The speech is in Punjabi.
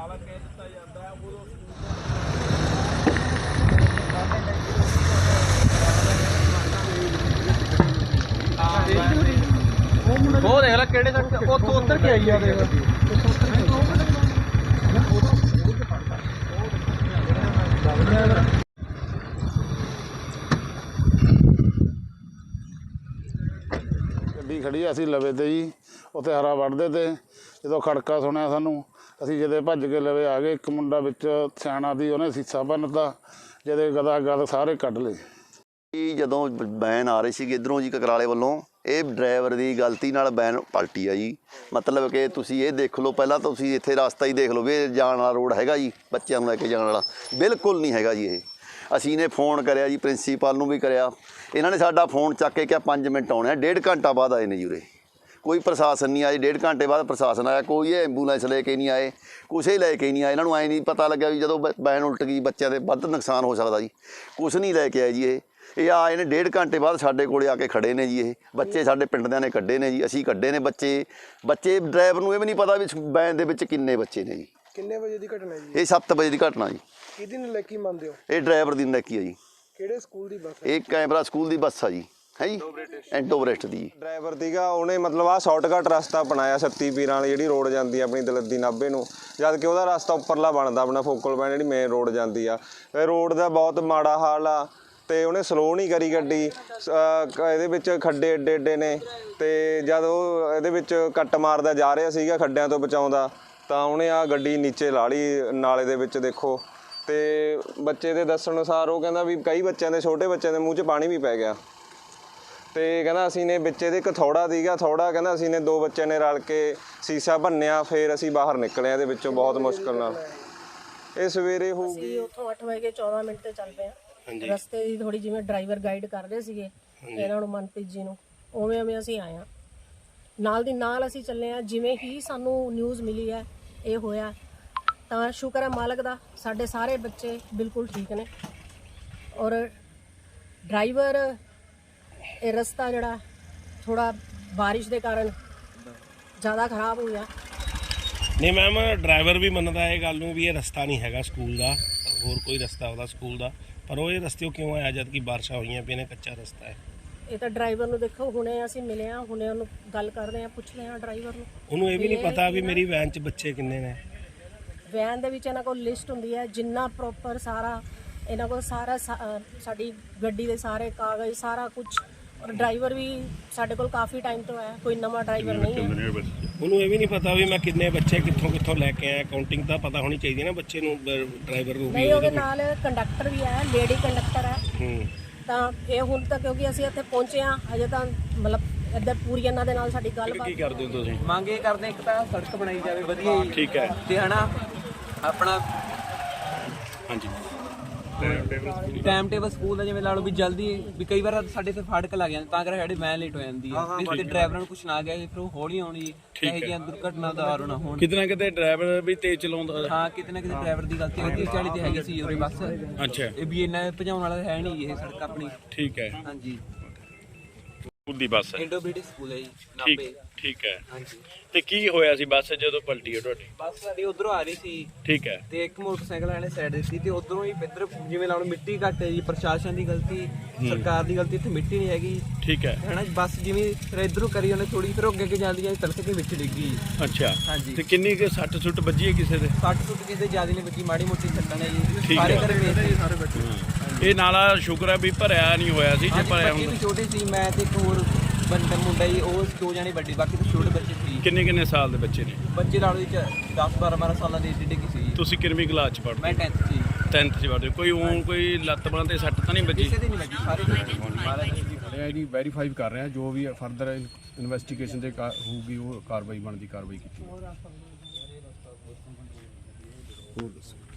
ਜਾਂਦਾ ਹੈ ਜਿਹਨੂੰ ਨਾਲਾ ਕਹਿ ਦਿੱਤਾ ਜਾਂਦਾ ਹੈ ਉਦੋਂ ਸਕੂਲ ਉਹ ਦੇਖ ਲੈ ਕਿਹੜੇ ਤੱਕ ਉੱਥੋਂ ਉੱਤਰ ਕੇ ਆਈ ਆ ਦੇਖ ਗੱਡੀ ਖੜੀ ਆ, ਅਸੀਂ ਲਵੇ ਤੇ ਜੀ ਉੱਥੇ ਹਰਾ ਵੜਦੇ ਤੇ ਜਦੋਂ ਖੜਕਾ ਸੁਣਿਆ ਸਾਨੂੰ ਅਸੀਂ ਜਦੇ ਭੱਜ ਕੇ ਲਵੇ ਆ ਗਏ, ਇੱਕ ਮੁੰਡਾ ਵਿੱਚ ਸਿਆਣਾ ਦੀ ਉਹਨੇ ਸੀਸਾ ਭੰਨਤਾ ਜਦੇ ਗਦਾ ਗਦ ਸਾਰੇ ਕੱਢ ਲਏ। ਇਹ ਜਦੋਂ ਬੈਨ ਆ ਰਹੀ ਸੀ ਇਧਰੋਂ ਜੀ ਕਕਰਾਲੇ ਵੱਲੋਂ, ਇਹ ਡਰਾਈਵਰ ਦੀ ਗਲਤੀ ਨਾਲ ਬੈਨ ਪਲਟੀ ਆ ਜੀ। ਮਤਲਬ ਕਿ ਤੁਸੀਂ ਇਹ ਦੇਖ ਲਓ, ਪਹਿਲਾਂ ਤੁਸੀਂ ਇੱਥੇ ਰਸਤਾ ਹੀ ਦੇਖ ਲਓ ਵੀ ਇਹ ਜਾਣ ਵਾਲਾ ਰੋਡ ਹੈਗਾ ਜੀ, ਬੱਚਿਆਂ ਨੂੰ ਲੈ ਕੇ ਜਾਣ ਵਾਲਾ। ਬਿਲਕੁਲ ਨਹੀਂ ਹੈਗਾ ਜੀ ਇਹ। ਅਸੀਂ ਨੇ ਫੋਨ ਕਰਿਆ ਜੀ, ਪ੍ਰਿੰਸੀਪਲ ਨੂੰ ਵੀ ਕਰਿਆ। ਇਹਨਾਂ ਨੇ ਸਾਡਾ ਫੋਨ ਚੱਕ ਕੇ ਕਿਹਾ 5 ਮਿੰਟ ਆਉਣੇ ਆ, ਡੇਢ ਘੰਟਾ ਬਾਅਦ ਆਏ ਨੇ ਜੀ ਉਰੇ। ਕੋਈ ਪ੍ਰਸ਼ਾਸਨ ਨਹੀਂ ਆਇਆ ਡੇਢ ਘੰਟੇ ਬਾਅਦ ਪ੍ਰਸ਼ਾਸਨ ਆਇਆ ਕੋਈ ਇਹ ਐਂਬੂਲੈਂਸ ਲੈ ਕੇ ਨਹੀਂ ਆਏ ਕੁਛ ਹੀ ਲੈ ਕੇ ਨਹੀਂ ਆਏ। ਇਹਨਾਂ ਨੂੰ ਐ ਨਹੀਂ ਪਤਾ ਲੱਗਿਆ ਵੀ ਜਦੋਂ ਬੈਨ ਉਲਟ ਗਈ ਬੱਚਿਆਂ ਦੇ ਵੱਧ ਨੁਕਸਾਨ ਹੋ ਸਕਦਾ ਜੀ। ਕੁਛ ਨਹੀਂ ਲੈ ਕੇ ਆਏ ਜੀ ਇਹ। ਇਹ ਆਏ ਨੇ ਡੇਢ ਘੰਟੇ ਬਾਅਦ ਸਾਡੇ ਕੋਲੇ ਆ ਕੇ ਖੜੇ ਨੇ ਜੀ ਇਹ। ਬੱਚੇ ਸਾਡੇ ਪਿੰਡ ਦਿਆਂ ਨੇ ਕੱਢੇ ਨੇ ਜੀ ਅਸੀਂ ਕੱਢੇ ਨੇ ਬੱਚੇ। ਬੱਚੇ ਡਰਾਈਵਰ ਨੂੰ ਇਹ ਵੀ ਨਹੀਂ ਪਤਾ ਵੀ ਬੈਨ ਦੇ ਵਿੱਚ ਕਿੰਨੇ ਬੱਚੇ ਨੇ ਜੀ। ਕਿੰਨੇ ਵਜੇ ਦੀ ਘਟਨਾ ਜੀ? ਇਹ 7 ਵਜੇ ਦੀ ਘਟਨਾ ਜੀ। ਕਿਹਦੀ ਨਲੇਕੀ ਮੰਨਦੇ ਹੋ? ਇਹ ਡਰਾਈਵਰ ਦੀ ਨੱਕੀ ਆ ਜੀ। ਕਿਹੜੇ ਸਕੂਲ ਦੀ ਬੱਸ ਹੈ ਇਹ ਕੈਮਰਾ ਸਕੂਲ ਦੀ ਬੱਸ ਆ ਜੀ। ਹੈ ਜੀ? ਐਂਟੋਬਰੇਸਟ ਦੀ। ਡਰਾਈਵਰ ਦੀਗਾ ਉਹਨੇ ਮਤਲਬ ਆ ਸ਼ਾਰਟਕਟ ਰਸਤਾ ਬਣਾਇਆ ਸੱਤੀ ਪੀਰਾਂ ਵਾਲੀ ਜਿਹੜੀ ਰੋਡ ਜਾਂਦੀ ਆ ਆਪਣੀ ਦਲੱਦੀ ਨਾਭੇ ਨੂੰ। ਜਦ ਕਿ ਉਹਦਾ ਰਸਤਾ ਉੱਪਰਲਾ ਬਣਦਾ ਆਪਣਾ ਫੋਕਲ ਪੁਆਇੰਟ ਜਿਹੜੀ ਮੇਨ ਰੋਡ ਜਾਂਦੀ ਆ। ਇਹ ਰੋਡ ਦਾ ਬਹੁਤ ਮਾੜਾ ਹਾਲ ਆ ਤੇ ਉਹਨੇ ਸਲੋ ਨਹੀਂ ਕਰੀ ਗੱਡੀ। ਇਹਦੇ ਵਿੱਚ ਖੱਡੇ ਏਡੇ ਏਡੇ ਨੇ ਤੇ ਜਦ ਉਹ ਇਹਦੇ ਵਿੱਚ ਕੱਟ ਮਾਰਦਾ ਜਾ ਰਿਹਾ ਸੀਗਾ ਖੱਡਿਆਂ ਤੋਂ ਬਚਾਉਂਦਾ ਤਾਂ ਉਹਨੇ ਆ ਗੱਡੀ ਨੀਚੇ ਲਾ ਲਈ ਨਾਲੇ ਦੇ ਵਿੱਚ ਦੇਖੋ। ਤੇ ਬੱਚੇ ਦੇ ਦੱਸਣ ਅਨੁਸਾਰ ਉਹ ਕਹਿੰਦਾ ਵੀ ਕਈ ਬੱਚਿਆਂ ਦੇ ਛੋਟੇ ਬੱਚਿਆਂ ਦੇ ਮੂੰਹ 'ਚ ਪਾਣੀ ਵੀ ਪੈ ਗਿਆ। ਤੇ ਕਹਿੰਦਾ ਅਸੀਂ ਨੇ ਵਿੱਚ ਇਹਦੇ ਇੱਕ ਥੋੜਾ ਦੀਗਾ ਥੋੜਾ ਕਹਿੰਦਾ ਅਸੀਂ ਨੇ ਦੋ ਬੱਚਿਆਂ ਨੇ ਰਲ ਕੇ ਸੀਸਾ ਭੰਨਿਆ ਫਿਰ ਅਸੀਂ ਬਾਹਰ ਨਿਕਲੇ ਇਹਦੇ ਵਿੱਚੋਂ ਬਹੁਤ ਮੁਸ਼ਕਲ ਨਾਲ। ਇਹ ਸਵੇਰੇ ਹੋਊਗੀ ਅਸੀਂ ਉੱਥੋਂ 8 ਵਜੇ 14 ਮਿੰਟ ਤੇ ਚੱਲ ਪਏ ਹਾਂ ਰਸਤੇ ਦੀ ਥੋੜੀ ਜਿਵੇਂ ਡਰਾਈਵਰ ਗਾਈਡ ਕਰ ਰਹੇ ਸੀਗੇ ਇਹਨਾਂ ਨੂੰ ਮਨਪ੍ਰੀਤ ਜੀ ਨੂੰ। ਉਵੇਂ ਉਵੇਂ ਅਸੀਂ ਆਏ ਹਾਂ ਨਾਲ ਦੀ ਨਾਲ ਅਸੀਂ ਚੱਲੇ ਆ ਜਿਵੇਂ ਹੀ ਸਾਨੂੰ ਨਿਊਜ਼ ਮਿਲੀ ਹੈ ਇਹ ਹੋਇਆ। ਤਾਂ ਸ਼ੁਕਰ ਹੈ ਮਾਲਕ ਦਾ ਸਾਡੇ ਸਾਰੇ ਬੱਚੇ ਬਿਲਕੁਲ ਠੀਕ ਨੇ। ਔਰ ਡਰਾਈਵਰ ਇਹ ਰਸਤਾ ਜਿਹੜਾ ਥੋੜਾ ਬਾਰਿਸ਼ ਦੇ ਕਾਰਨ ਜ਼ਿਆਦਾ ਖਰਾਬ ਹੋ ਗਿਆ ਨਹੀਂ ਮੈਮ ਡਰਾਈਵਰ ਵੀ ਮੰਨਦਾ ਇਹ ਗੱਲ ਨੂੰ ਵੀ ਇਹ ਰਸਤਾ ਨਹੀਂ ਹੈਗਾ ਸਕੂਲ ਦਾ ਹੋਰ ਕੋਈ ਰਸਤਾ ਉਹਦਾ ਸਕੂਲ ਦਾ। ਪਰ ਉਹ ਇਹ ਰਸਤੇ ਕਿਉਂ ਆਇਆ ਜਦ ਕਿ ਬਾਰਿਸ਼ਾਂ ਹੋਈਆਂ ਪਈਆਂ ਨੇ ਕੱਚਾ ਰਸਤਾ ਹੈ। ਇਹ ਤਾਂ ਡਰਾਈਵਰ ਨੂੰ ਦੇਖੋ ਹੁਣੇ ਅਸੀਂ ਮਿਲੇ ਆ ਹੁਣੇ ਉਹਨੂੰ ਗੱਲ ਕਰਦੇ ਆ ਪੁੱਛਦੇ ਆ ਡਰਾਈਵਰ ਨੂੰ। ਉਹਨੂੰ ਇਹ ਵੀ ਨਹੀਂ ਪਤਾ ਵੀ ਮੇਰੀ ਵੈਨ 'ਚ ਬੱਚੇ ਕਿੰਨੇ ਨੇ। ਵੈਨ ਦੇ ਵਿੱਚ ਇਹਨਾਂ ਕੋਲ ਲਿਸਟ ਹੁੰਦੀ ਹੈ ਜਿੰਨਾ ਪ੍ਰੋਪਰ ਸਾਰਾ ਇਹਨਾਂ ਕੋਲ ਸਾਰਾ ਸਾਡੀ ਗੱਡੀ ਦੇ ਸਾਰੇ ਕਾਗਜ਼ ਸਾਰਾ ਕੁਝ ਔਰ ਡਰਾਈਵਰ ਵੀ ਸਾਡੇ ਕੋਲ ਕਾਫੀ ਟਾਈਮ ਤੋਂ ਹੈ ਕੋਈ ਨਵਾਂ ਡਰਾਈਵਰ ਨਹੀਂ ਹੈ। ਉਹਨੂੰ ਇਹ ਵੀ ਨਹੀਂ ਪਤਾ ਵੀ ਮੈਂ ਕਿੰਨੇ ਬੱਚੇ ਕਿੱਥੋਂ ਕਿੱਥੋਂ ਲੈ ਕੇ ਆਇਆ ਕਾਊਂਟਿੰਗ ਤਾਂ ਪਤਾ ਹੋਣੀ ਚਾਹੀਦੀ ਹੈ ਨਾ ਬੱਚੇ ਨੂੰ ਡਰਾਈਵਰ ਨੂੰ ਵੀ ਨਹੀਂ ਉਹਦੇ ਨਾਲ ਕੰਡਕਟਰ ਵੀ ਹੈ ਲੇਡੀ ਕੰਡਕਟਰ ਹੈ। ਹੂੰ। ਤਾਂ ਇਹ ਹੁਣ ਤੱਕ ਕਿਉਂਕਿ ਅਸੀਂ ਇੱਥੇ ਪਹੁੰਚੇ ਆ ਅਜੇ ਤਾਂ ਮਤਲਬ ਇੱਧਰ ਪੂਰੀ ਇਹਨਾਂ ਦੇ ਨਾਲ ਸਾਡੀ ਗੱਲਬਾਤ ਕੀ ਕਰਦੇ ਹੋ ਤੁਸੀਂ? ਮੰਗ ਇਹ ਕਰਦੇ ਇੱਕ ਤਾਂ ਸੜਕ ਬਣਾਈ ਜਾਵੇ ਵਧੀਆ ਠੀਕ ਹੈ। ਤੇ ਹਨਾ ਆਪਣਾ ਹਾਂਜੀ। ਟਾਈਮ ਟੇਬਲ ਸਕੂਲ ਦਾ ਜਿਵੇਂ ਲਾ ਲਓ ਵੀ ਜਲਦੀ ਵੀ ਕਈ ਵਾਰ ਸਾਡੇ ਤੇ ਫਾੜਕ ਲੱਗ ਜਾਂਦੇ ਤਾਂ ਕਰਕੇ ਸਾਡੇ ਵੈਨ ਲੇਟ ਹੋ ਜਾਂਦੀ ਹੈ। ਇਸ ਤੇ ਡਰਾਈਵਰਾਂ ਨੂੰ ਕੁਝ ਨਾ ਗਿਆ ਫਿਰ ਉਹ ਹੌਲੀ ਆਉਣੀ ਇਹੋ ਜਿਹੀਆਂ ਦੁਰਘਟਨਾ ਦਾ ਆਰੋ ਨਾ ਹੋਣ। ਕਿਤਨਾ ਕਿਤੇ ਡਰਾਈਵਰ ਵੀ ਤੇਜ਼ ਚਲਾਉਂਦਾ। ਹਾਂ ਕਿਤੇ ਨਾ ਕਿਤੇ ਡਰਾਈਵਰ ਦੀ ਗਲਤੀ ਹੈ 30 40 ਤੇ ਹੈਗੀ ਸੀ ਉਰੇ ਬੱਸ। ਅੱਛਾ। ਇਹ ਵੀ ਇੰਨਾ ਭਜਾਉਣ ਵਾਲਾ ਹੈ ਨਹੀਂ ਇਹ ਸੜਕ ਆਪਣੀ। ਠੀਕ ਹੈ। ਹਾਂਜੀ। ਸਕੂਲ ਦੀ ਬੱਸ ਹੈ। ਇੰਡੋ ਬ੍ਰਿਟਿਸ਼ ਸਕੂਲ ਹੈ ਜੀ ਠੀਕ ਨਾਭੇ। ਠੀਕ ਹੈ। ਹਾਂਜੀ। ਤੇ ਕੀ ਹੋਇਆ ਸੀ ਬੱਸ ਜਦੋਂ ਪਲਟੀ ਹੈ ਤੁਹਾਡੀ? ਬੱਸ ਸਾਡੀ ਉਧਰੋਂ ਆ ਰਹੀ ਸੀ। ਠੀਕ ਹੈ। ਤੇ ਇੱਕ ਮੋਟਰਸਾਈਕਲ ਵਾਲੇ ਸਾਈਡ ਦਿੱਤੀ ਤੇ ਉਧਰੋਂ ਹੀ ਇੱਧਰ ਜਿਵੇਂ ਲਾਉਣ ਮਿੱਟੀ ਘੱਟ ਹੈ ਜੀ ਪ੍ਰਸ਼ਾਸਨ ਦੀ ਗਲਤੀ ਸਰਕਾਰ ਦੀ ਗਲਤੀ ਇੱਥੇ ਮਿੱਟੀ ਨਹੀਂ ਹੈਗੀ। ਠੀਕ ਹੈ। ਹਨਾ ਬੱਸ ਜਿਵੇਂ ਫਿਰ ਇਧਰੋਂ ਕਰੀ ਉਹਨੇ ਥੋੜੀ ਫਿਰ ਉਹ ਅੱਗੇ ਅੱਗੇ ਜਾਂਦੀ ਜਾਂਦੀ ਤਲਕ ਕੇ ਵਿੱਚ ਡਿੱਗੀ ਅੱਛਾ। ਹਾਂਜੀ। ਤੇ ਕਿੰਨੀ ਕੁ ਸੱਟ ਸੁੱਟ ਵੱਜੀ ਹੈ ਕਿਸੇ ਦੇ? 60 ਫੁੱਟ ਕਿਸੇ ਦੇ ਜ਼ਿਆਦਾ ਨਹੀਂ ਵੱਜੀ ਮਾੜੀ ਮੋਟੀ ਸੱਟਾਂ ਨੇ ਜੀ। ਠੀਕ ਸਾਰੇ ਹੈ। ਘਰੇ ਵੇਚਦੇ ਸਾਰੇ ਬੱਚੇ। ਇਹ ਨਾਲਾ ਸ਼ੁਕਰ ਹੈ ਵੀ ਭਰਿਆ ਨਹੀਂ ਹੋਇਆ ਸੀ ਜੇ ਭਰਿਆ ਹੁੰਦਾ। ਛੋਟੇ ਸੀ ਮੈਂ ਤੇ ਇੱਕ ਹੋਰ ਬੰਦਾ ਮੁੰਡਾ ਜੀ ਉਹ ਦੋ ਜਾਣੇ ਵੱਡੇ ਬਾਕੀ ਤਾਂ ਛੋਟੇ ਬੱਚੇ ਸੀ। ਕਿੰਨੇ ਕਿੰਨੇ ਸਾਲ ਦੇ ਬੱਚੇ ਨੇ? ਬੱਚੇ ਲਾ ਲਓ ਜੀ 10 12 12 ਸਾਲਾਂ ਦੀ ਡਿੱਗੀ ਸੀ। ਤੁਸੀਂ ਕਿੰਨਵੀਂ ਕਲਾਸ ਚ ਪੜ੍ਹਦੇ ਮੈਂ 10th ਸੀ 10th ਚ ਪੜ੍ਹਦੇ ਹੋ? ਕੋਈ ਉਹ ਕੋਈ ਲੱਤ ਬਾਂਹ ਤੇ ਸੱਟ ਤਾਂ ਨਹੀਂ ਵੱਜੀ? ਕਿਸੇ ਦੀ ਨਹੀਂ ਲੱਗੀ ਸਾਰੇ ਦੀ ਖੜਿਆ ਇਹਦੀ ਵੈਰੀਫਾਈ ਕਰ ਰਹੇ ਹਾਂ ਜੋ ਵੀ ਫਰਦਰ ਇਨਵੈਸਟੀਗੇਸ਼ਨ ਦੇ ਹੋਊਗੀ ਉਹ ਕਾਰਵਾਈ ਬਣਦੀ ਕਾਰਵਾਈ ਕੀਤੀ। ਹੋਰ ਦੱਸੋ।